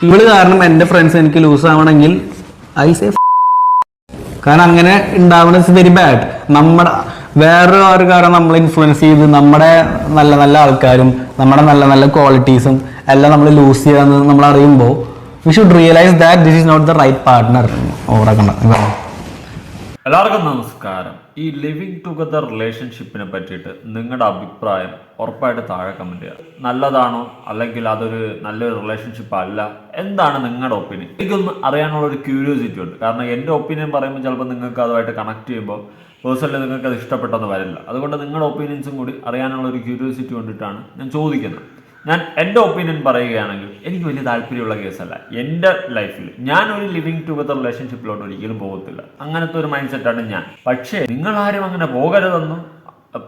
ഇവൾ കാരണം എന്റെ ഫ്രണ്ട്സ് എനിക്ക് ലൂസ് ആവണമെങ്കിൽ ഐ സേ കാരണം അങ്ങനെ ഉണ്ടാവുന്ന ഇസ് വെരി ബാഡ് നമ്മുടെ വേറെ ഒരു കാരണം നമ്മൾ ഇൻഫ്ലുവൻസ് ചെയ്ത് നമ്മുടെ നല്ല നല്ല ആൾക്കാരും നമ്മുടെ നല്ല നല്ല ക്വാളിറ്റീസും എല്ലാം നമ്മൾ ലൂസ് ചെയ്യാന്ന് നമ്മൾ അറിയുമ്പോൾ we should realise that this is not the right partner ഓവറാക്കണ്ട എല്ലാവർക്കും നമസ്കാരം. ഈ ലിവിങ് ടുഗദർ റിലേഷൻഷിപ്പിനെ പറ്റിയിട്ട് നിങ്ങളുടെ അഭിപ്രായം ഉറപ്പായിട്ട് താഴെ കമന്റ് ചെയ്യുക നല്ലതാണോ? അല്ലെങ്കിൽ അതൊരു നല്ലൊരു റിലേഷൻഷിപ്പ് അല്ല? എന്താണ് നിങ്ങളുടെ ഒപ്പീനിയൻ എനിക്കൊന്ന് അറിയാനുള്ള ഒരു ക്യൂരിയോസിറ്റി ഉണ്ട്. കാരണം എന്റെ ഒപ്പീനിയൻ പറയുമ്പോൾ ചിലപ്പോൾ നിങ്ങൾക്ക് അതുമായിട്ട് കണക്ട് ചെയ്യുമ്പോൾ പേഴ്സണലി നിങ്ങൾക്ക് അത് ഇഷ്ടപ്പെട്ടെന്ന് വരില്ല. അതുകൊണ്ട് നിങ്ങളുടെ ഒപ്പീനിയൻസും കൂടി അറിയാനുള്ള ഒരു ക്യൂരിയോസിറ്റി കൊണ്ടിട്ടാണ് ഞാൻ ചോദിക്കുന്നത് ഞാൻ എന്റെ ഒപ്പീനിയൻ പറയുകയാണെങ്കിൽ എനിക്ക് വലിയ താല്പര്യമുള്ള കേസല്ല. എന്റെ ലൈഫിൽ ഞാൻ ഒരു ലിവിങ് ടുഗദർ റിലേഷൻഷിപ്പിലോട്ട് ഒരിക്കലും പോകത്തില്ല. അങ്ങനത്തെ ഒരു മൈൻഡ് സെറ്റാണ് ഞാൻ. പക്ഷേ നിങ്ങളാരും അങ്ങനെ പോകരുതെന്നും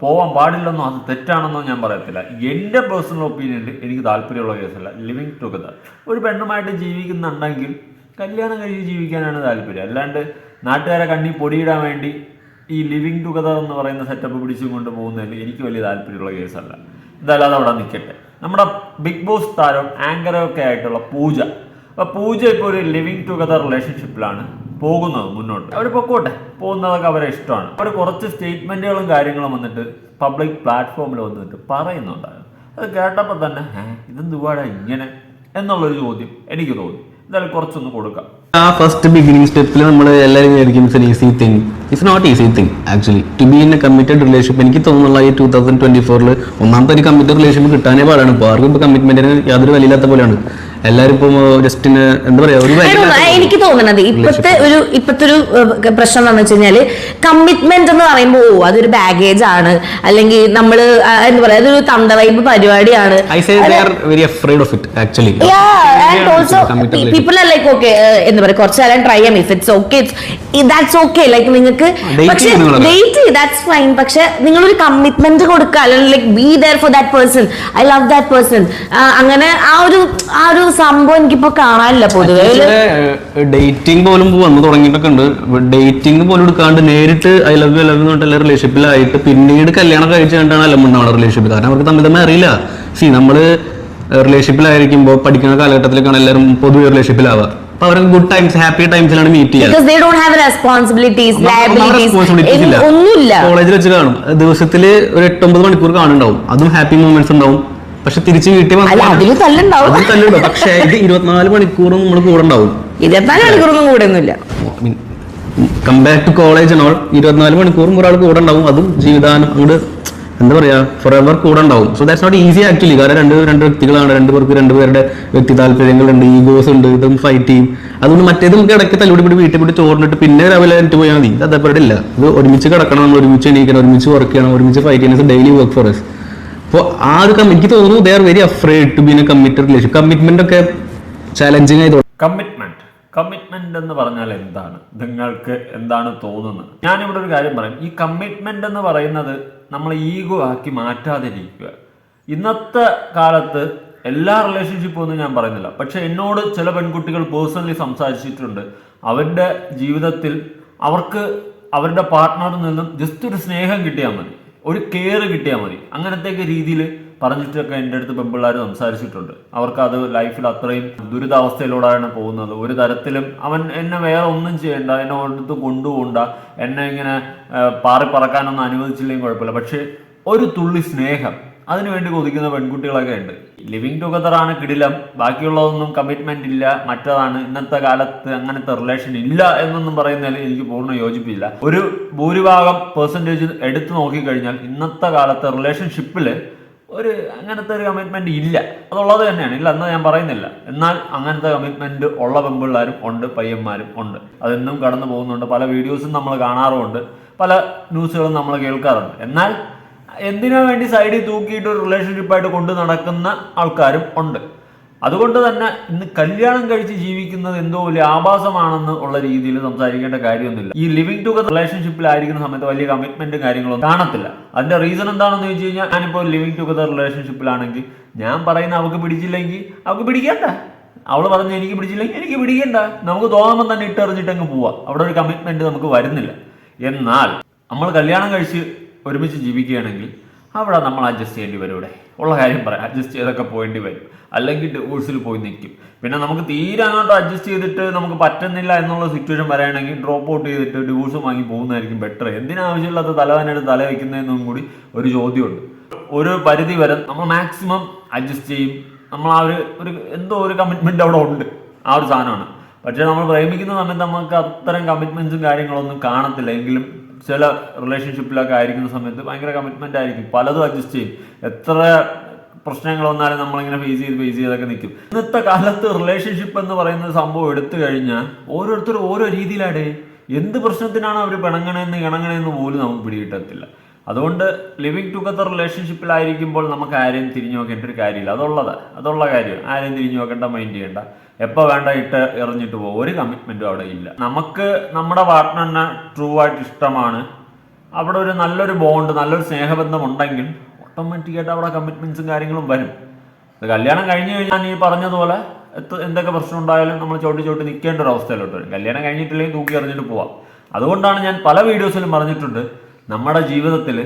പോവാൻ പാടില്ലെന്നോ അത് തെറ്റാണെന്നോ ഞാൻ പറയത്തില്ല. എന്റെ പേഴ്സണൽ ഒപ്പീനിയനിൽ എനിക്ക് താല്പര്യമുള്ള കേസല്ല. ലിവിങ് ടുഗദർ ഒരു പെണ്ണുമായിട്ട് ജീവിക്കുന്നുണ്ടെങ്കിൽ കല്യാണം കഴിഞ്ഞ് ജീവിക്കാനാണ് താല്പര്യം. അല്ലാണ്ട് നാട്ടുകാരെ കണ്ണി പൊടിയിടാൻ വേണ്ടി ഈ ലിവിങ് ടുഗദർ എന്ന് പറയുന്ന സെറ്റപ്പ് പിടിച്ചും കൊണ്ട് പോകുന്നതിൽ എനിക്ക് വലിയ താല്പര്യമുള്ള കേസല്ല. എന്തായാലും അത് അവിടെ നിൽക്കട്ടെ. നമ്മുടെ ബിഗ് ബോസ് താരം ആങ്കറും ഒക്കെ ആയിട്ടുള്ള പൂജ. അപ്പൊ പൂജ ഇപ്പോൾ ഒരു ലിവിങ് ടുഗദർ റിലേഷൻഷിപ്പിലാണ് പോകുന്നത് മുന്നോട്ട്. അവർ പൊക്കോട്ടെ? പോകുന്നതൊക്കെ അവരെ ഇഷ്ടമാണ്. അവർ കുറച്ച് സ്റ്റേറ്റ്മെന്റുകളും കാര്യങ്ങളും വന്നിട്ട് പബ്ലിക് പ്ലാറ്റ്ഫോമിൽ വന്നിട്ട് പറയുന്നുണ്ടായിരുന്നു. അത് കേട്ടപ്പോൾ തന്നെ ഇതെന്തുവാടാ ഇങ്ങനെ? എന്നുള്ളൊരു ചോദ്യം എനിക്ക് തോന്നി. എന്തായാലും കുറച്ചൊന്ന് കൊടുക്കാം. ആ ഫസ്റ്റ് ബിഗിനിങ് സ്റ്റെപ്പിൽ നമ്മൾ എല്ലാവരും വിചാരിക്കും it's easy thing it's not easy thing actually to be in a committed relationship എനിക്ക് തോന്നുന്നുള്ള ഈ ടൂ തൗസൻഡ് ട്വന്റി ഫോറിൽ ഒന്നാമത്തെ ഒരു കമ്മിറ്റഡ് റിലേഷൻഷിപ്പ് കിട്ടാനേ പാടാണ്. ഇപ്പോൾ ആർക്കും ഇപ്പോൾ കമ്മിറ്റ്മെന്റിന് യാതൊരു വലിയില്ലാത്ത പോലെയാണ്. എല്ലാവരും ഇപ്പോൾ ജസ്റ്റ് എന്താ പറയുക ഒരു എനിക്ക് തോന്നുന്നത് ഇപ്പത്തെ ഒരു ഇപ്പത്തെ ഒരു പ്രശ്നം എന്താണെന്ന് വെച്ച് കഴിഞ്ഞാൽ കമ്മിറ്റ്മെന്റ് എന്ന് പറയുമ്പോൾ ഓ അതൊരു ബാഗേജ് ആണ്. അല്ലെങ്കിൽ നമ്മൾ എന്താ പറയുക അതൊരു തണ്ടവൈബ് പരിപാടിയാണ്. പീപ്പിൾ ലൈക്ക് ഓക്കെ എന്താ പറയുക കുറച്ചു കാലം ട്രൈ ചെയ്യാം. If it's okay that's okay like നിങ്ങൾക്ക് date പക്ഷെ. ഡേറ്റ് ദാറ്റ്സ് ഫൈൻ പക്ഷെ നിങ്ങളൊരു കമ്മിറ്റ്മെന്റ് കൊടുക്കുക. അല്ലെങ്കിൽ like be there for that person I love that person അങ്ങനെ ആ ഒരു ആ ഒരു സംഭവം എനിക്കിപ്പോ കാണാനില്ല പൊതുവെ. ഡേറ്റിംഗ് പോലും വന്നു തുടങ്ങിയിട്ടൊക്കെ ഉണ്ട്. ഡേറ്റിംഗ് പോലും എടുക്കാണ്ട് നേരിട്ട് ഐ ലവ് യു ലവ് എന്ന് റിലേഷൻഷിപ്പിലായിട്ട് പിന്നീട് കല്യാണം കഴിച്ചു കണ്ടാണ് അല്ലമുണ്ടാവുന്ന റിലേഷൻഷിപ്പ് കാരണം അവർക്ക് തമ്മിൽ തമ്മിൽ അറിയില്ല. സി നമ്മൾ റിലേഷൻഷിപ്പിലായിരിക്കുമ്പോൾ പഠിക്കുന്ന കാലഘട്ടത്തിലേക്കാണ് എല്ലാവരും പൊതുവെ റിലേഷൻഷിപ്പിലാവുക അപ്പൊ അവർക്ക് ഗുഡ് ടൈംസ് ഹാപ്പി ടൈംസിലാണ് മീറ്റ് ചെയ്യുക ഒന്നുമില്ല. കോളേജിൽ വെച്ച് കാണും. ദിവസത്തിൽ ഒരു എട്ടൊമ്പത് മണിക്കൂർ കാണുണ്ടാവും അതും ഹാപ്പി മൂമെന്റ്സ് ഉണ്ടാവും. പക്ഷെ തിരിച്ച് വീട്ടിൽ പക്ഷേ അതിൽ തല്ലുണ്ടാവും. ഇത് ഇരുപത്തിനാല് മണിക്കൂറും നമ്മൾ കൂടെ ഉണ്ടാവും. ഇരുപത്തിനാല് മണിക്കൂറൊന്നും കൂടെ ഒന്നുമില്ല. കമ്പയർ ടു കോളേജ് ആൾ ഇരുപത്തിനാല് മണിക്കൂറും ഒരാൾ കൂടെ ഉണ്ടാവും. അതും ജീവിതാനം അങ്ങോട്ട് എന്താ പറയാ ഫോർ എവർ കൂടെ ഉണ്ടാവും. So that's not easy actually കാരണം രണ്ട് രണ്ട് വ്യക്തികളാണ് രണ്ട് പേർക്ക് രണ്ടുപേരുടെ വ്യക്തി താല്പര്യങ്ങളുണ്ട് ഈഗോസ് ഉണ്ട് ഇതും ഫൈറ്റ് ചെയ്യും. അതുകൊണ്ട് മറ്റേത് നമുക്ക് ഇടയ്ക്ക് തല്ലുപിടി പിടി വീട്ടിൽ പിടി ചോറിനിട്ട് പിന്നെ രാവിലെ എനിക്ക് പോയാൽ മതി. ഇത് അതേപോലെ ഇത് ഒരുമിച്ച് കിടക്കണം നമ്മൾ ഒരുമിച്ച് എണീക്കണം ഒരുമിച്ച് വർക്ക് ചെയ്യണം ഒരുമിച്ച് ഫൈറ്റ് ചെയ്യണം. ഡെയിലി വർക്ക് ഫോർ എസ് അപ്പോൾ ആ ഒരു എനിക്ക് തോന്നുന്നു they are very afraid to be a committed relation commitment ഒക്കെ ചാലഞ്ചിങ് ആയി കമ്മിറ്റ്മെന്റ് കമ്മിറ്റ്മെന്റ് എന്ന് പറഞ്ഞാൽ എന്താണ്? നിങ്ങൾക്ക് എന്താണ് തോന്നുന്നത്? ഞാനിവിടെ ഒരു കാര്യം പറയും. ഈ കമ്മിറ്റ്മെന്റ് എന്ന് പറയുന്നത് നമ്മൾ ഈഗോ ആക്കി മാറ്റാതിരിക്കുക ഇന്നത്തെ കാലത്ത് എല്ലാ റിലേഷൻഷിപ്പും ഒന്നും ഞാൻ പറയുന്നില്ല. പക്ഷെ എന്നോട് ചില പെൺകുട്ടികൾ പേഴ്സണലി സംസാരിച്ചിട്ടുണ്ട്. അവരുടെ ജീവിതത്തിൽ അവർക്ക് അവരുടെ പാർട്ട്ണറിൽ നിന്നും ജസ്റ്റ് ഒരു സ്നേഹം കിട്ടിയാൽ മതി. ഒരു കെയർ കിട്ടിയാൽ മതി. അങ്ങനത്തെയൊക്കെ രീതിയിൽ പറഞ്ഞിട്ടൊക്കെ എന്റെ അടുത്ത് പെമ്പിള്ളാർ സംസാരിച്ചിട്ടുണ്ട്. അവർക്ക് അത് ലൈഫിൽ അത്രയും ദുരിതാവസ്ഥയിലൂടെയാണ് പോകുന്നത്. ഒരു തരത്തിലും അവൻ എന്നെ വേറെ ഒന്നും ചെയ്യണ്ട എന്നെ ഒരിടത്ത് കൊണ്ടുപോകണ്ട എന്നെ ഇങ്ങനെ പാറി പറക്കാനൊന്നും അനുവദിച്ചില്ലെങ്കിൽ കുഴപ്പമില്ല. പക്ഷേ ഒരു തുള്ളി സ്നേഹം അതിനുവേണ്ടി കൊതിക്കുന്ന പെൺകുട്ടികളൊക്കെ ഉണ്ട്. ലിവിങ് ടുഗദർ ആണ് കിടിലം. ബാക്കിയുള്ളതൊന്നും കമ്മിറ്റ്മെന്റ് ഇല്ല മറ്റതാണ്. ഇന്നത്തെ കാലത്ത് അങ്ങനത്തെ റിലേഷൻ ഇല്ല എന്നൊന്നും പറയുന്നതിൽ എനിക്ക് പൂർണ യോജിപ്പില്ല. ഒരു ഭൂരിഭാഗം പെർസെന്റേജ് എടുത്തു നോക്കിക്കഴിഞ്ഞാൽ ഇന്നത്തെ കാലത്തെ റിലേഷൻഷിപ്പിൽ ഒരു അങ്ങനത്തെ ഒരു കമ്മിറ്റ്മെന്റ് ഇല്ല. അതുള്ളത് തന്നെയാണ്. ഇല്ല എന്ന് ഞാൻ പറയുന്നില്ല. എന്നാൽ അങ്ങനത്തെ കമ്മിറ്റ്മെന്റ് ഉള്ള പെമ്പിള്ളാരും ഉണ്ട് പയ്യന്മാരും ഉണ്ട്. അതെന്നും കടന്നു പോകുന്നുണ്ട്. പല വീഡിയോസും നമ്മൾ കാണാറുമുണ്ട്. പല ന്യൂസുകളും നമ്മൾ കേൾക്കാറുണ്ട്. എന്നാൽ എന്തിനു വേണ്ടി സൈഡിൽ തൂക്കിയിട്ട് ഒരു റിലേഷൻഷിപ്പായിട്ട് കൊണ്ടു നടക്കുന്ന ആൾക്കാരും ഉണ്ട്. അതുകൊണ്ട് തന്നെ ഇന്ന് കല്യാണം കഴിച്ച് ജീവിക്കുന്നത് എന്തോ വലിയ ആഭാസമാണെന്ന് ഉള്ള രീതിയിൽ സംസാരിക്കേണ്ട കാര്യമൊന്നുമില്ല. ഈ ലിവിങ് ടുഗദർ റിലേഷൻഷിപ്പിലായിരിക്കുന്ന സമയത്ത് വലിയ കമ്മിറ്റ്മെന്റും കാര്യങ്ങളൊന്നും കാണത്തില്ല. അതിന്റെ റീസൺ എന്താണെന്ന് ചോദിച്ചു കഴിഞ്ഞാൽ ഞാനിപ്പോൾ ലിവിങ് ടുഗദർ റിലേഷൻഷിപ്പിലാണെങ്കിൽ ഞാൻ പറയുന്ന അവൾക്ക് പിടിച്ചില്ലെങ്കിൽ അവൾക്ക് പിടിക്കണ്ട. അവൾ പറഞ്ഞു എനിക്ക് പിടിച്ചില്ലെങ്കിൽ എനിക്ക് പിടിക്കണ്ട. നമുക്ക് തോന്നുമ്പോൾ തന്നെ ഇട്ടെറിഞ്ഞിട്ട് അങ്ങ് പോവാ. അവിടെ ഒരു കമ്മിറ്റ്മെന്റ് നമുക്ക് വരുന്നില്ല. എന്നാൽ നമ്മൾ കല്യാണം കഴിച്ച് ഒരുമിച്ച് ജീവിക്കുകയാണെങ്കിൽ അവിടെ നമ്മൾ അഡ്ജസ്റ്റ് ചെയ്യേണ്ടി വരും ഇവിടെ. ഉള്ള കാര്യം പറയാം. അഡ്ജസ്റ്റ് ചെയ്തൊക്കെ പോകേണ്ടി വരും. അല്ലെങ്കിൽ ഡിവോഴ്സിൽ പോയി നിൽക്കും. പിന്നെ നമുക്ക് തീരെ അങ്ങോട്ട് അഡ്ജസ്റ്റ് ചെയ്തിട്ട് നമുക്ക് പറ്റുന്നില്ല എന്നുള്ള സിറ്റുവേഷൻ വരാണെങ്കിൽ ഡ്രോപ്പ് ഔട്ട് ചെയ്തിട്ട് ഡിവോഴ്സ് വാങ്ങി പോകുന്നതായിരിക്കും ബെറ്റർ എന്തിനാവശ്യമില്ലാത്ത തലവേനയുടെ തല വയ്ക്കുന്നതെന്നും കൂടി ഒരു ചോദ്യമുണ്ട്. ഒരു പരിധി വരെ നമ്മൾ മാക്സിമം അഡ്ജസ്റ്റ് ചെയ്യും. നമ്മൾ ആ ഒരു ഒരു എന്തോ ഒരു കമ്മിറ്റ്മെന്റ് അവിടെ ഉണ്ട്. ആ ഒരു സാധനമാണ്. പക്ഷേ നമ്മൾ പ്രേമിക്കുന്ന സമയത്ത് നമുക്ക് അത്തരം കമ്മിറ്റ്മെന്റ്സും കാര്യങ്ങളൊന്നും കാണത്തില്ല. എങ്കിലും ചില റിലേഷൻഷിപ്പിലൊക്കെ ആയിരിക്കുന്ന സമയത്ത് ഭയങ്കര കമ്മിറ്റ്മെന്റ് ആയിരിക്കും. പലതും അഡ്ജസ്റ്റ് ചെയ്യും. എത്ര പ്രശ്നങ്ങൾ വന്നാലും നമ്മളിങ്ങനെ ഫേസ് ചെയ്ത് ഫേസ് ചെയ്തൊക്കെ നിൽക്കും ഇന്നത്തെ കാലത്ത് റിലേഷൻഷിപ്പ് എന്ന് പറയുന്ന സംഭവം എടുത്തു കഴിഞ്ഞാൽ ഓരോരുത്തരും ഓരോ രീതിയിലാടേ. എന്ത് പ്രശ്നത്തിനാണ് അവർ പിണങ്ങണേന്ന് ഇണങ്ങണേന്ന് പോലും നമുക്ക് പിടികിട്ടത്തില്ല. അതുകൊണ്ട് ലിവിങ് ടുഗദർ റിലേഷൻഷിപ്പിലായിരിക്കുമ്പോൾ നമുക്ക് ആരെയും തിരിഞ്ഞു നോക്കേണ്ട ഒരു കാര്യമില്ല. അതുള്ളത് അതുള്ള കാര്യം. ആരെയും തിരിഞ്ഞു നോക്കേണ്ട മൈൻഡ് ചെയ്യേണ്ട. എപ്പോൾ വേണ്ട ഇട്ട് എറിഞ്ഞിട്ട് പോകും. ഒരു കമ്മിറ്റ്മെന്റും അവിടെ ഇല്ല. നമുക്ക് നമ്മുടെ പാർട്ട്ണറിനെ ട്രൂ ആയിട്ട് ഇഷ്ടമാണ്. അവിടെ ഒരു നല്ലൊരു ബോണ്ട് നല്ലൊരു സ്നേഹബന്ധം ഉണ്ടെങ്കിൽ ഓട്ടോമാറ്റിക്കായിട്ട് അവിടെ കമ്മിറ്റ്മെന്റ്സും കാര്യങ്ങളും വരും. കല്യാണം കഴിഞ്ഞ് കഴിഞ്ഞാൽ ഈ പറഞ്ഞതുപോലെ എന്തൊക്കെ പ്രശ്നം ഉണ്ടായാലും നമ്മൾ ചോട്ടി ചോട്ടി നിൽക്കേണ്ട ഒരു അവസ്ഥയിലോട്ട് വരും. കല്യാണം കഴിഞ്ഞിട്ടില്ലെങ്കിൽ തൂക്കി എറിഞ്ഞിട്ട് പോവാം. അതുകൊണ്ടാണ് ഞാൻ പല വീഡിയോസിലും പറഞ്ഞിട്ടുണ്ട് നമ്മുടെ ജീവിതത്തിൽ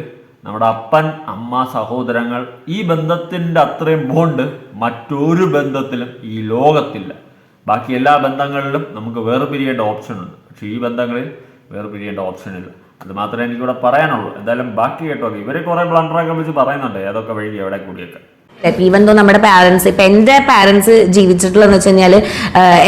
നമ്മുടെ അപ്പൻ അമ്മ സഹോദരങ്ങൾ ഈ ബന്ധത്തിന്റെ അത്രയും ബോണ്ട് മറ്റൊരു ബന്ധത്തിലും ഈ ലോകത്തില്ല. ബാക്കി എല്ലാ ബന്ധങ്ങളിലും നമുക്ക് വേർപിരിയേണ്ട ഓപ്ഷൻ ഉണ്ട്. പക്ഷേ ഈ ബന്ധങ്ങളിൽ വേർപിരിയേണ്ട ഓപ്ഷൻ ഇല്ല. അത് മാത്രമേ എനിക്കിവിടെ പറയാനുള്ളൂ. എന്തായാലും ബാക്കി കേട്ടോ. ഇവരെ കുറേ ബ്ലണ്ടറൊക്കെ വിളിച്ച് പറയുന്നുണ്ട്. ഏതൊക്കെ വഴി എവിടെ കൂടിയൊക്കെ. ഈവൻ തോ നമ്മുടെ പാരൻസ് ഇപ്പൊ എന്റെ പാരൻസ് ജീവിച്ചിട്ടുള്ളതെന്ന് വെച്ച് കഴിഞ്ഞാൽ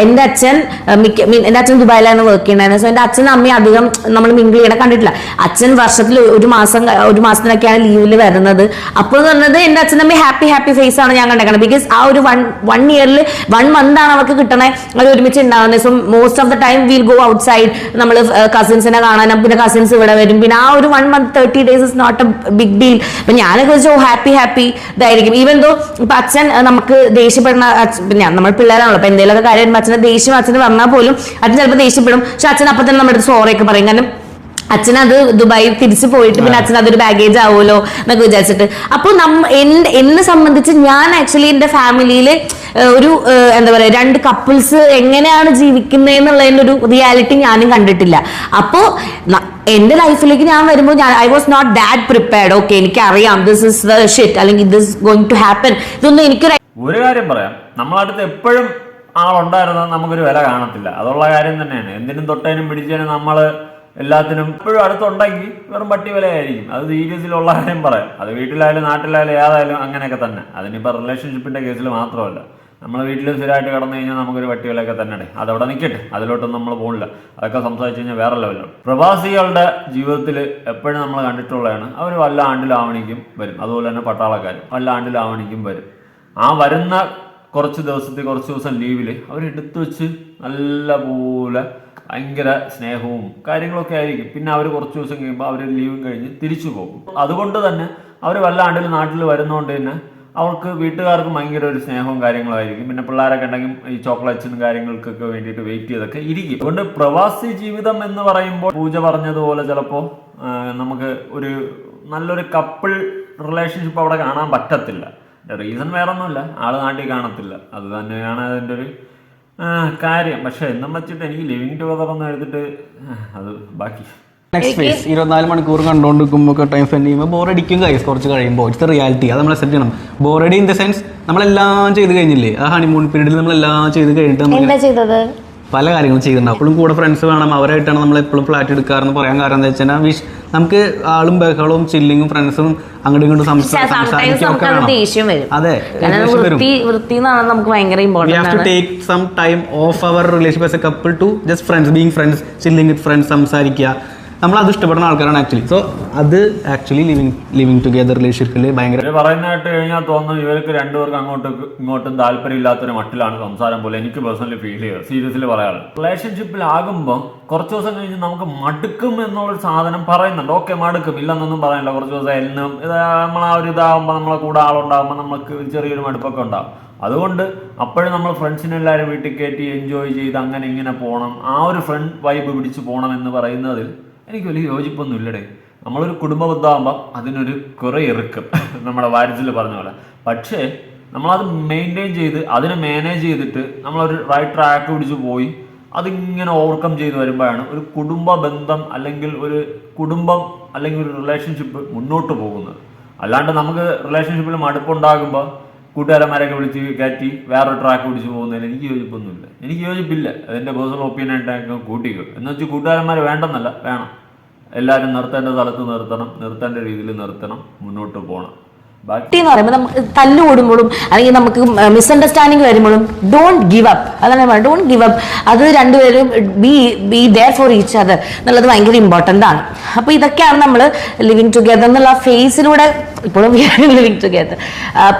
എന്റെ അച്ഛൻ മിക്ക എന്റെ അച്ഛൻ ദുബായിലാണ് വർക്ക് ചെയ്യുന്നത് സോ എന്റെ അച്ഛനും അമ്മയും അധികം നമ്മൾ മിങ്കിൾ ചെയ്യണ കണ്ടിട്ടില്ല. അച്ഛൻ വർഷത്തിൽ ഒരു മാസം ഒരു മാസത്തിനൊക്കെയാണ് ലീവിൽ വരുന്നത്. അപ്പോൾ എന്ന് പറഞ്ഞത് എന്റെ അച്ഛനും അമ്മയും ഹാപ്പി ഹാപ്പി ഫേസ് ആണ് ഞാൻ കണ്ടേക്കുന്നത് ബിക്കോസ് ആ ഒരു വൺ വൺ ഇയറിൽ വൺ മന്ത് ആണ് അവർക്ക് കിട്ടണേ അവർ ഒരുമിച്ച് ഉണ്ടാവുന്നത് so most of the time will go outside നമ്മൾ കസിൻസിനെ കാണാനും പിന്നെ കസിൻസ് ഇവിടെ വരും. പിന്നെ ആ ഒരു one month thirty days is not a big deal അപ്പൊ ഞാനൊക്കെ വെച്ചാൽ ഹാപ്പി ഹാപ്പി ഇതായിരിക്കും. ഈവൻ ദോ ഇപ്പൊ അച്ഛൻ നമുക്ക് ദേഷ്യപ്പെടുന്ന ഞാൻ പിന്നെ നമ്മൾ പിള്ളേരാണല്ലോ അപ്പൊ എന്തെങ്കിലുമൊക്കെ കാര്യം അച്ഛനെ ദേഷ്യം അച്ഛന് വന്നാൽ പോലും അച്ഛൻ ചിലപ്പോൾ ദേഷ്യപ്പെടും. പക്ഷെ അച്ഛൻ അപ്പൊ തന്നെ നമ്മുടെ സോറിയൊക്കെ സോറി ഒക്കെ പറയും. കാരണം അച്ഛനത് ദുബായി തിരിച്ചു പോയിട്ട് പിന്നെ അച്ഛൻ അതൊരു ബാഗേജ് ആവുമല്ലോ എന്നൊക്കെ വിചാരിച്ചിട്ട്. അപ്പോൾ നമ്മ എൻ- എന്നെ സംബന്ധിച്ച് ഞാൻ ആക്ച്വലി എന്റെ ഫാമിലിയിൽ ഒരു എന്താ പറയാ രണ്ട് കപ്പിൾസ് എങ്ങനെയാണ് ജീവിക്കുന്നത് എന്നുള്ളതിന്റെ ഒരു റിയാലിറ്റി ഞാനും കണ്ടിട്ടില്ല. അപ്പോ ന- എന്റെ ലൈഫിലേക്ക് ഞാൻ വരുമ്പോൾ ഞാൻ I was not that prepared okay എനിക്ക് അറിയാം ദിസ് ഇസ് ദ ഷിറ്റ് അല്ലെങ്കിൽ ദിസ് ഗോയിങ് ടു ഹാപ്പൻ ഇതൊന്നും എനിക്ക് ഒരു കാര്യം പറയാം. നമ്മളടുത്ത് എപ്പോഴും ആളുണ്ടായിരുന്നത് നമുക്കൊരു വില കാണത്തില്ല. അതുള്ള കാര്യം തന്നെയാണ്. എന്തിനും തൊട്ടതിനും പിടിച്ചതിനും നമ്മൾ എല്ലാത്തിനും എപ്പോഴും അടുത്തുണ്ടെങ്കിൽ വെറും പട്ടി വിലയായിരിക്കും. അത് സീരിയസിലുള്ള കാര്യം പറയാം. അത് വീട്ടിലായാലും നാട്ടിലായാലും ഏതായാലും അങ്ങനെയൊക്കെ തന്നെ. അതിനിപ്പോൾ റിലേഷൻഷിപ്പിന്റെ കേസിൽ മാത്രമല്ല. നമ്മൾ വീട്ടിൽ സ്ഥിരമായിട്ട് കടന്നു കഴിഞ്ഞാൽ നമുക്കൊരു വട്ടികളൊക്കെ തന്നെ അതവിടെ നിൽക്കട്ടെ. അതിലോട്ടൊന്നും നമ്മൾ പോകില്ല അതൊക്കെ സംസാരിച്ച് കഴിഞ്ഞാൽ വേറെ ലെവലാണ് പ്രവാസികളുടെ ജീവിതത്തിൽ എപ്പോഴും നമ്മൾ കണ്ടിട്ടുള്ളതാണ് അവർ വല്ല ആണ്ടിലാവണിക്കും വരും. അതുപോലെ തന്നെ പട്ടാളക്കാരും വല്ല ആണ്ടിലാവണിക്കും വരും. ആ വരുന്ന കുറച്ച് ദിവസത്തെ കുറച്ച് ദിവസം ലീവിൽ അവരെടുത്തു വെച്ച് നല്ല പോലെ ഭയങ്കര സ്നേഹവും കാര്യങ്ങളൊക്കെ ആയിരിക്കും. പിന്നെ അവർ കുറച്ച് ദിവസം കഴിയുമ്പോൾ അവർ ലീവും കഴിഞ്ഞ് തിരിച്ചു പോകും. അതുകൊണ്ട് തന്നെ അവർ വല്ലാണ്ടിൽ നാട്ടിൽ വരുന്നതുകൊണ്ട് തന്നെ അവർക്ക് വീട്ടുകാർക്ക് ഭയങ്കര ഒരു സ്നേഹവും കാര്യങ്ങളായിരിക്കും പിന്നെ പിള്ളേരൊക്കെ ഉണ്ടെങ്കിൽ ഈ ചോക്ലേറ്റ്സിനും കാര്യങ്ങൾക്കൊക്കെ വേണ്ടിയിട്ട് വെയിറ്റ് ചെയ്തൊക്കെ ഇരിക്കും. അതുകൊണ്ട് പ്രവാസി ജീവിതം എന്ന് പറയുമ്പോൾ പൂജ പറഞ്ഞതുപോലെ ചിലപ്പോൾ നമുക്ക് ഒരു നല്ലൊരു കപ്പിൾ റിലേഷൻഷിപ്പ് അവിടെ കാണാൻ പറ്റത്തില്ല. റീസൺ വേറെ ഒന്നുമില്ല ആൾ നാട്ടിൽ കാണത്തില്ല. അത് തന്നെയാണ് അതിന്റെ ഒരു കാര്യം. പക്ഷെ എന്നും വെച്ചിട്ട് എനിക്ക് ലിവിങ് ടുഗദർ എന്ന് എഴുതിട്ട് അത് ബാക്കി നെക്സ്റ്റ് ഫേസ് ഇരുപത്തിനാല് മണിക്കൂർ കണ്ടുകൊണ്ടിരിക്കുമ്പോൾ ടൈം സ്പെൻഡ് ചെയ്യുമ്പോൾ ബോറടിക്കും കൈസ് കുറച്ച് കഴിയുമ്പോൾ ഇറ്റ്സ് റിയാലിറ്റി അത് നമ്മൾ അക്സെപ്റ്റ് ചെയ്യണം. ബോറടി ഇൻ ദ സെൻസ് നമ്മളെല്ലാം ചെയ്ത് കഴിഞ്ഞില്ലേ? ആ ഹണിമൂൺ പീരീഡിൽ നമ്മളെല്ലാം ചെയ്ത് കഴിഞ്ഞിട്ട് എന്താ ചെയ്തത്? പല കാര്യങ്ങളും ചെയ്യുന്നുണ്ടാവും അപ്പോഴും കൂടെ ഫ്രണ്ട്സ് വേണം. അവരായിട്ടാണ് നമ്മൾ എപ്പോഴും ഫ്ലാറ്റ് എടുക്കാറെന്ന് പറയാൻ കാരണം എന്താ വെച്ചാൽ വിഷ് നമുക്ക് ആളും ബഹളവും ചില്ലിങ്ങും ഫ്രണ്ട്സും അങ്ങോട്ടും ഇങ്ങോട്ടും സംസാരിക്കും അതെ ടേക്ക് സം ടൈം ഓഫ് അവർ എന്ന് പറഞ്ഞാൽ a couple to just friends being friends chilling with friends സംസാരിക്കുക. നമ്മൾ അത് ഇഷ്ടപ്പെടുന്ന ആൾക്കാരാണ് ആക്ച്വലി സോ അത് ആക്ച്വലി ലിവിങ് ലിവിങ് ടുഗദർ റിലേഷൻഷിപ്പിൽ ഭയങ്കര പറയുന്നതായിട്ട് കഴിഞ്ഞാൽ തോന്നുന്നു ഇവർക്ക് രണ്ടുപേർക്കും അങ്ങോട്ടും ഇങ്ങോട്ടും താല്പര്യമില്ലാത്തൊരു മട്ടിലാണ് സംസാരം പോലെ എനിക്ക് പേഴ്സണലി ഫീൽ ചെയ്യുക സീരിയസിൽ പറയാറ് റിലേഷൻഷിപ്പിലാകുമ്പോൾ കുറച്ച് ദിവസം കഴിഞ്ഞ് നമുക്ക് മടുക്കും എന്നുള്ളൊരു സാധനം പറയുന്നുണ്ട്. ഓക്കെ മടുക്കും. ഇല്ലെന്നൊന്നും പറയാനില്ല കുറച്ച് ദിവസം എന്നും നമ്മൾ ആ ഒരു ഇതാകുമ്പോൾ നമ്മളെ കൂടെ ആളുണ്ടാകുമ്പോൾ നമുക്ക് ചെറിയൊരു മടുപ്പൊക്കെ ഉണ്ടാകും അതുകൊണ്ട് അപ്പോഴും നമ്മൾ ഫ്രണ്ട്സിനെല്ലാവരും വീട്ടിൽ കയറ്റി എൻജോയ് ചെയ്ത് അങ്ങനെ ഇങ്ങനെ പോകണം ആ ഒരു ഫ്രണ്ട് വൈബ് പിടിച്ച് പോകണം എന്ന് പറയുന്നതിൽ എനിക്ക് വലിയ യോജിപ്പൊന്നും ഇല്ലടേ നമ്മളൊരു കുടുംബബദ്ധമാകുമ്പോൾ അതിനൊരു കുറെ ഇറുക്കും. നമ്മുടെ വാരിസിൽ പറഞ്ഞ പോലെ. പക്ഷേ നമ്മളത് മെയിന്റെയിൻ ചെയ്ത് അതിനെ മാനേജ് ചെയ്തിട്ട് നമ്മളൊരു റൈറ്റ് ട്രാക്ക് പിടിച്ച് പോയി അതിങ്ങനെ ഓവർകം ചെയ്ത് വരുമ്പോഴാണ് ഒരു കുടുംബ ബന്ധം അല്ലെങ്കിൽ ഒരു കുടുംബം അല്ലെങ്കിൽ ഒരു റിലേഷൻഷിപ്പ് മുന്നോട്ട് പോകുന്നത്. അല്ലാണ്ട് നമുക്ക് റിലേഷൻഷിപ്പിൽ മടുപ്പുണ്ടാകുമ്പോൾ കൂട്ടുകാരന്മാരെയൊക്കെ വിളിച്ച് കയറ്റി വേറെ ട്രാക്ക് പിടിച്ച് പോകുന്നതിന് എനിക്ക് യോജിപ്പൊന്നുമില്ല. എനിക്ക് യോജിപ്പില്ല. അതെന്റെ പേഴ്സണൽ ഒപ്പീനിയൻ ആയിട്ടൊക്കെ കൂട്ടിക്കോ. എന്ന് വെച്ചാൽ കൂട്ടുകാരന്മാർ വേണ്ടെന്നല്ല വേണം. എല്ലാവരും നിർത്തേണ്ട സ്ഥലത്ത് നിർത്തണം നിർത്തേണ്ട രീതിയിൽ നിർത്തണം മുന്നോട്ട് പോകണം കുട്ടി എന്ന് പറയുമ്പോൾ നമുക്ക് തല്ലുകൂടുമ്പോഴും അല്ലെങ്കിൽ നമുക്ക് മിസ്അണ്ടർസ്റ്റാൻഡിങ് വരുമ്പോഴും ഡോണ്ട് ഗിവ് അപ്പ് അതാണ് ഡോണ്ട് ഗിവ് അപ്പ് അത് രണ്ടുപേരും be be there for each other എന്നുള്ളത് ഭയങ്കര ഇമ്പോർട്ടന്റ് ആണ്. അപ്പോൾ ഇതൊക്കെയാണ് നമ്മൾ ലിവിങ് ടുഗെദർ എന്നുള്ള ഫേസിലൂടെ ഇപ്പോഴും ലിവിങ് ടുഗെദർ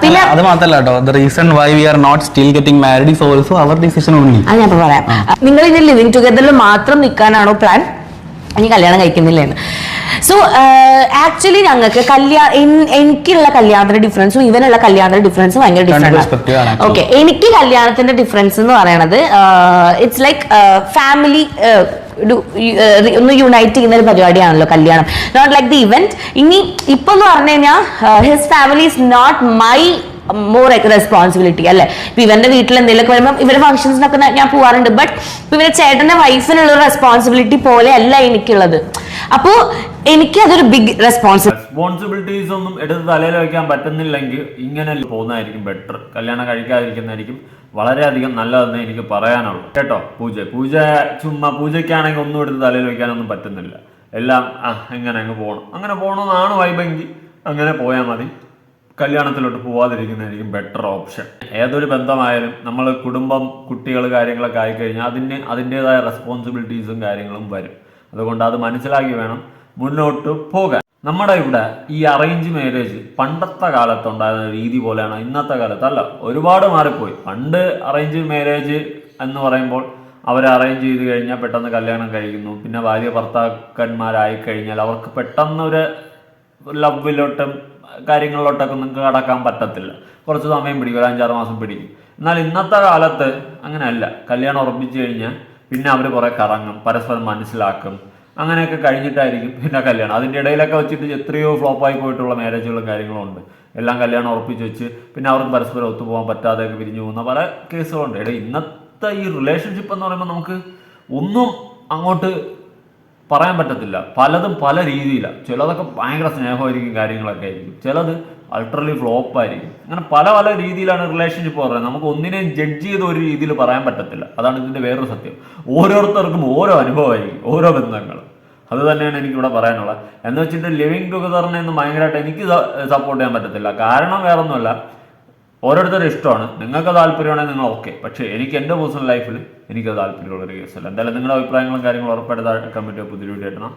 പിന്നെ അത് മാത്രല്ല കേട്ടോ. The reason why we are not still getting married is also our decision only അത് ഞാൻ ഇപ്പൊ പറയാം. നിങ്ങൾ ഇനി ലിവിങ് ടുഗെദറിൽ മാത്രം നിൽക്കാനാണോ പ്ലാൻ ഇനി കല്യാണം കഴിക്കുന്നില്ല എന്ന് സോ ആക്ച്വലി ഞങ്ങൾക്ക് കല്യാണം എനിക്കുള്ള കല്യാണത്തിന്റെ ഡിഫറൻസും ഇവനുള്ള കല്യാണത്തിന്റെ ഡിഫറൻസും ഭയങ്കര ഡിഫറൻസ് ആണ്. ഓക്കെ എനിക്ക് കല്യാണത്തിന്റെ ഡിഫറൻസ് എന്ന് പറയണത് ഇറ്റ്സ് ലൈക്ക് ഫാമിലി ഒന്ന് യുണൈറ്റ് ചെയ്യുന്ന ഒരു പരിപാടിയാണല്ലോ കല്യാണം. നോട്ട് ലൈക്ക് ദി ഇവന്റ് ഇനി ഇപ്പൊ എന്ന് പറഞ്ഞു കഴിഞ്ഞാൽ his family is not my more responsibility അല്ലെ? ഇപ്പൊ ഇവന്റെ വീട്ടിൽ എന്തെങ്കിലുമൊക്കെ വരുമ്പോൾ ഇവരുടെ ഫംഗ്ഷൻസിനൊക്കെ ഞാൻ പോവാറുണ്ട്. ബട്ട് ഇവരുടെ ചേട്ടന്റെ വൈഫിനുള്ള റെസ്പോൺസിബിലിറ്റി പോലെ അല്ല എനിക്കുള്ളത്. അപ്പോ എനിക്ക് അതൊരു ബിഗ് റെസ്പോൺസിബിലിറ്റി റെസ്പോൺസിബിലിറ്റീസ് ഒന്നും എടുത്ത് തലയിൽ വയ്ക്കാൻ പറ്റുന്നില്ലെങ്കിൽ ഇങ്ങനെ പോകുന്നതായിരിക്കും ബെറ്റർ കല്യാണം കഴിക്കാതിരിക്കുന്നതായിരിക്കും വളരെയധികം നല്ലതെന്ന് എനിക്ക് പറയാനുള്ളൂ. കേട്ടോ പൂജ. പൂജ ചുമ്മാ പൂജയ്ക്കാണെങ്കിൽ ഒന്നും എടുത്ത് തലയിൽ വയ്ക്കാനൊന്നും പറ്റുന്നില്ല. എല്ലാം എങ്ങനെ അങ്ങ് പോകണം അങ്ങനെ പോകണമെന്നാണ് വൈബെങ്കിൽ അങ്ങനെ പോയാൽ മതി. കല്യാണത്തിലോട്ട് പോവാതിരിക്കുന്നതായിരിക്കും ബെറ്റർ ഓപ്ഷൻ ഏതൊരു ബന്ധമായാലും നമ്മൾ കുടുംബം കുട്ടികൾ കാര്യങ്ങളൊക്കെ ആയിക്കഴിഞ്ഞാൽ അതിന് അതിന്റെതായ റെസ്പോൺസിബിലിറ്റീസും കാര്യങ്ങളും വരും. അതുകൊണ്ട് അത് മനസ്സിലാക്കി വേണം മുന്നോട്ട് പോകാൻ. നമ്മുടെ ഇവിടെ ഈ അറേഞ്ച് മാരേജ് പണ്ടത്തെ കാലത്തുണ്ടായിരുന്ന രീതി പോലെയാണ് ഇന്നത്തെ കാലത്ത് അല്ല. ഒരുപാട് മാറിപ്പോയി. പണ്ട് അറേഞ്ച് മാരേജ് എന്ന് പറയുമ്പോൾ അവർ അറേഞ്ച് ചെയ്ത് കഴിഞ്ഞാൽ പെട്ടെന്ന് കല്യാണം കഴിക്കുന്നു. പിന്നെ ഭാര്യ ഭർത്താക്കന്മാരായി കഴിഞ്ഞാൽ അവർക്ക് പെട്ടെന്ന് ഒരു ലവിലോട്ടും കാര്യങ്ങളിലോട്ടൊക്കെ നിങ്ങൾക്ക് കടക്കാൻ പറ്റത്തില്ല. കുറച്ച് സമയം പിടിക്കും ഒരു അഞ്ചാറ് മാസം പിടിക്കും. എന്നാൽ ഇന്നത്തെ കാലത്ത് അങ്ങനെയല്ല. കല്യാണം ഉറപ്പിച്ചു കഴിഞ്ഞാൽ പിന്നെ അവർ കുറേ കറങ്ങും പരസ്പരം മനസ്സിലാക്കും. അങ്ങനെയൊക്കെ കഴിഞ്ഞിട്ടായിരിക്കും പിന്നെ കല്യാണം. അതിന്റെ ഇടയിലൊക്കെ വെച്ചിട്ട് എത്രയോ ഫ്ലോപ്പായി പോയിട്ടുള്ള മാരേജുകളും കാര്യങ്ങളും ഉണ്ട്. എല്ലാം കല്യാണം ഉറപ്പിച്ച് വെച്ച് പിന്നെ അവർക്ക് പരസ്പരം ഒത്തുപോകാൻ പറ്റാതെയൊക്കെ പിരിഞ്ഞു പോകുന്ന പല കേസുകളുണ്ട് ഇടയിൽ ഇന്നത്തെ ഈ റിലേഷൻഷിപ്പ് എന്ന് പറയുമ്പോൾ നമുക്ക് ഒന്നും അങ്ങോട്ട് പറയാൻ പറ്റത്തില്ല. പലതും പല രീതിയിലാണ് ചിലതൊക്കെ ഭയങ്കര സ്നേഹമായിരിക്കും കാര്യങ്ങളൊക്കെ ആയിരിക്കും. ചിലത് അൾട്രലി ഫ്ലോപ്പ് ആയിരിക്കും. അങ്ങനെ പല പല രീതിയിലാണ് റിലേഷൻഷിപ്പ് പറയുന്നത്. നമുക്ക് ഒന്നിനെയും ജഡ്ജ് ചെയ്ത് ഒരു രീതിയിൽ പറയാൻ പറ്റത്തില്ല. അതാണ് ഇതിന്റെ വേറൊരു സത്യം. ഓരോരുത്തർക്കും ഓരോ അനുഭവമായിരിക്കും ഓരോ ബന്ധങ്ങൾ. അത് തന്നെയാണ് എനിക്കിവിടെ പറയാനുള്ളത്. എന്ന് വെച്ചിട്ട് ലിവിങ് ടുഗദറിനെ ഒന്നും ഭയങ്കരമായിട്ട് എനിക്ക് സപ്പോർട്ട് ചെയ്യാൻ പറ്റത്തില്ല. കാരണം വേറൊന്നുമല്ല. ഓരോരുത്തരുടെ ഇഷ്ടമാണ്. നിങ്ങൾക്ക് താല്പര്യമാണെങ്കിൽ നിങ്ങൾ ഓക്കെ പക്ഷേ എനിക്ക് എന്റെ പേഴ്സണൽ ലൈഫിൽ എനിക്ക് താല്പര്യമുള്ള ഒരു കേസല്ല എന്തായാലും നിങ്ങളുടെ അഭിപ്രായങ്ങളും കാര്യങ്ങളും ഉറപ്പായിട്ട് കമ്മിറ്റി പുതിയ ഇടണം.